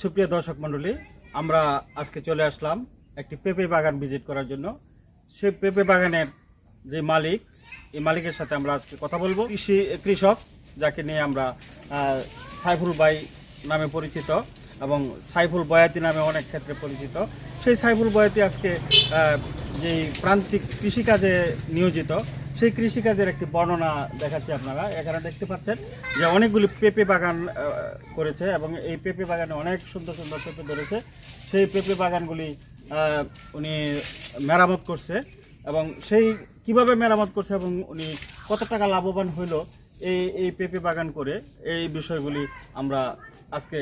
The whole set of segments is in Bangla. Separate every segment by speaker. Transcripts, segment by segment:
Speaker 1: সুপ্রিয় দর্শক মণ্ডলী, আমরা আজকে চলে আসলাম একটি পেঁপে বাগান ভিজিট করার জন্য। সেই পেঁপে বাগানের যে মালিক, এই মালিকের সাথে আমরা আজকে কথা বলব। কৃষি, কৃষক, যাকে নিয়ে আমরা সাইফুল বাই নামে পরিচিত এবং সাইফুল বয়াতি নামে অনেক ক্ষেত্রে পরিচিত। সেই সাইফুল বয়াতি আজকে যেই প্রান্তিক কৃষিকাজে নিয়োজিত সেই কৃষিকাজের একটি বর্ণনা দেখাচ্ছি আপনারা। এখানে দেখতে পাচ্ছেন যে অনেকগুলি পেঁপে বাগান করেছে এবং এই পেঁপে বাগানে অনেক সুন্দর সুন্দর পেঁপে ধরেছে। সেই পেঁপে বাগানগুলি উনি মেরামত করছে এবং সেই কীভাবে মেরামত করছে এবং উনি কত টাকা লাভবান হইল এই এই পেঁপে বাগান করে এই বিষয়গুলি আমরা আজকে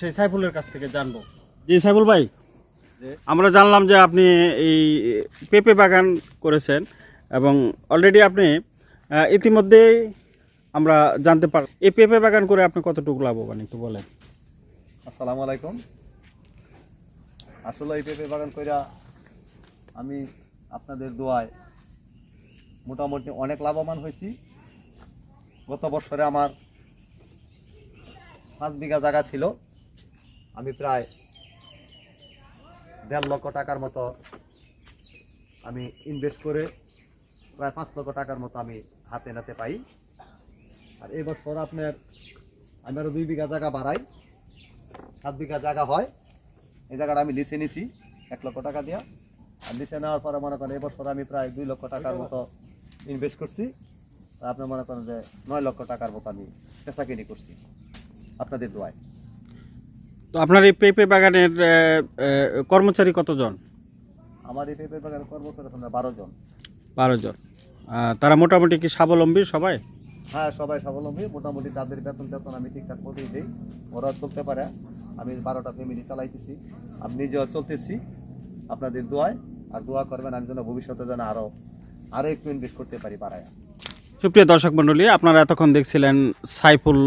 Speaker 1: সেই সাইফুলের কাছ থেকে জানব। জি সাইফুল ভাই আমরা জানলাম যে আপনি এই পেঁপে বাগান করেছেন। এবং অলরেডি আপনি ইতিমধ্যেই আমরা জানতে পার এই পেঁপে বাগান করে আপনি কতটুকু লাভবান একটু বলেন।
Speaker 2: আসসালামু আলাইকুম। আসলে এই পেঁপে বাগান কইরা আমি আপনাদের দোয়ায় মোটামুটি অনেক লাভবান হয়েছি। গত বছরে আমার পাঁচ বিঘা জায়গা ছিল। আমি প্রায় দেড় লক্ষ টাকার মতো আমি ইনভেস্ট করে প্রায় পাঁচ লক্ষ টাকার মতো আমি হাতে নাতে পাই। আর এই বছর আপনার আমি আরও দুই বিঘা জায়গা বাড়াই। সাত বিঘা জায়গা হয়। এই জায়গাটা আমি লিসে নিছি এক লক্ষ টাকা দিয়া। আর লিসে নেওয়ার পরে মনে করেন এবছর আমি প্রায় দুই লক্ষ টাকার মতো ইনভেস্ট করছি। আর আপনি মনে করেন যে নয় লক্ষ টাকার মতো আমি পেশা কিনি করছি আপনাদের দোয়ায়।
Speaker 1: তো আপনার এই পেঁপে বাগানের কর্মচারী কতজন?
Speaker 2: আমার এই পেঁপে বাগানের কর্মচারী বারো জন।
Speaker 1: বারো জন। তারা মোটামুটি কি স্বাবলম্বী সবাই?
Speaker 2: হ্যাঁ সবাই স্বাবলম্বী। মোটামুটি তাদের বেতন টেতন আমি ঠিকঠাক মতোই দিই ওরা চলতে পারে। আমি বারোটা ফ্যামিলি চালাইতেছি আমি নিজেও চলতেছি। আপনাদের দোয়ায় আর দোয়া করবেন আমি যেন ভবিষ্যতে যেন আরও আরও একটু ইনভেস্ট করতে পারি পাড়ায়।
Speaker 1: সুপ্রিয় দর্শক মণ্ডলী আপনারা এতক্ষণ দেখছিলেন সাইফুল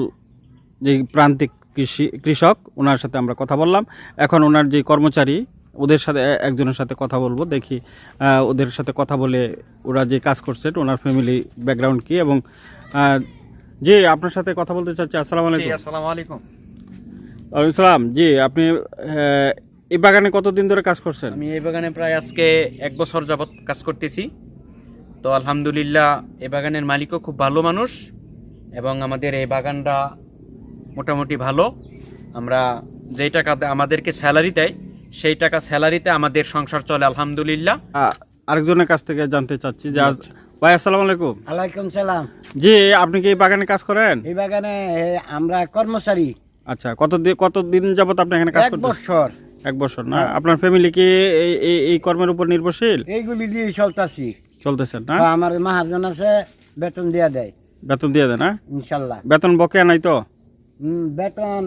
Speaker 1: যে প্রান্তিক কৃষি কৃষক ওনার সাথে আমরা কথা বললাম। এখন ওনার যে কর্মচারী ওদের সাথে একজনের সাথে কথা বলব দেখি ওদের সাথে কথা বলে ওরা যে কাজ করছেন ওনার ফ্যামিলি ব্যাকগ্রাউন্ড কি এবং জি আপনার সাথে কথা বলতে চাচ্ছি আসসালামু আলাইকুম।
Speaker 3: আসসালামু আলাইকুম।
Speaker 1: ওয়ালাইকুম সালাম। জি আপনি এই বাগানে কতদিন ধরে কাজ করছেন?
Speaker 3: আমি এই বাগানে প্রায় আজকে এক বছর যাবত কাজ করতেছি। তো আলহামদুলিল্লাহ এই বাগানের মালিকও খুব ভালো মানুষ এবং আমাদের এই বাগানটা মোটামুটি ভালো। আমরা যেই টাকা আমাদেরকে স্যালারি দেয় সেই টাকা স্যালারিতে আমাদের সংসার চলে আলহামদুলিল্লাহ।
Speaker 1: আরেকজনের কাছ থেকে জানতে চাচ্ছি যে আজ ভাই আসসালামু আলাইকুম।
Speaker 4: আলাইকুম সালাম।
Speaker 1: জি আপনি কি এই বাগানে কাজ করেন?
Speaker 4: এই বাগানে আমরা কর্মচারী।
Speaker 1: আচ্ছা কত দিন কত দিন যাবত আপনি এখানে কাজ
Speaker 4: করছেন
Speaker 1: এক
Speaker 4: বছর।
Speaker 1: এক বছর না? আপনার ফ্যামিলি কি এই এই- এই কর্মের উপর নির্ভরশীল?
Speaker 4: এইগুলি দিয়ে চলতাছি।
Speaker 1: চলতেছেন না?
Speaker 4: আমার মাহাজন আছে বেতন দিয়া দেয়।
Speaker 1: বেতন দিয়ে দেয় না?
Speaker 4: ইনশাল্লাহ।
Speaker 1: বেতন বকেয়া নাই তো?
Speaker 4: বেতন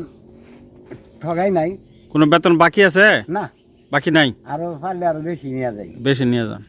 Speaker 4: ঠগাই নাই।
Speaker 1: কোনো বেতন বাকি আছে?
Speaker 4: না।
Speaker 1: বাকি নাই?
Speaker 4: আরও পারলে আরও বেশি নিয়ে যায়
Speaker 1: বেশি নিয়ে যান।